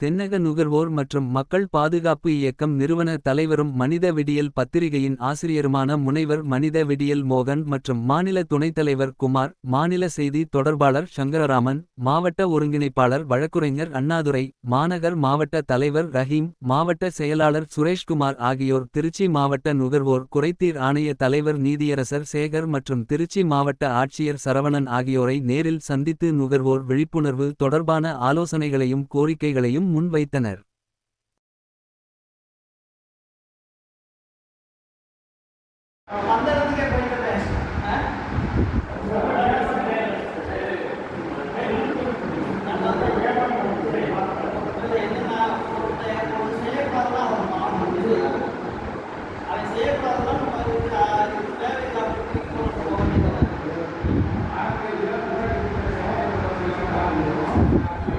தென்னக நுகர்வோர் மற்றும் மக்கள் பாதுகாப்பு இயக்கம் நிறுவன தலைவரும் மனித விடியல் பத்திரிகையின் ஆசிரியருமான முனைவர் மனித விடியல் மோகன் மற்றும் மாநில துணைத் தலைவர் குமார் மாநில செய்தி தொடர்பாளர் சங்கரராமன் மாவட்ட ஒருங்கிணைப்பாளர் வழக்குரைஞர் அண்ணாதுரை மாநகர் மாவட்ட தலைவர் ரஹீம் மாவட்ட செயலாளர் சுரேஷ்குமார் ஆகியோர் திருச்சி மாவட்ட நுகர்வோர் குறைதீர் ஆணைய தலைவர் நீதியரசர் சேகர் மற்றும் திருச்சி மாவட்ட ஆட்சியர் சரவணன் ஆகியோரை நேரில் சந்தித்து நுகர்வோர் விழிப்புணர்வு தொடர்பான ஆலோசனைகளையும் கோரிக்கைகளையும் முன்வைத்தனர் Thank you.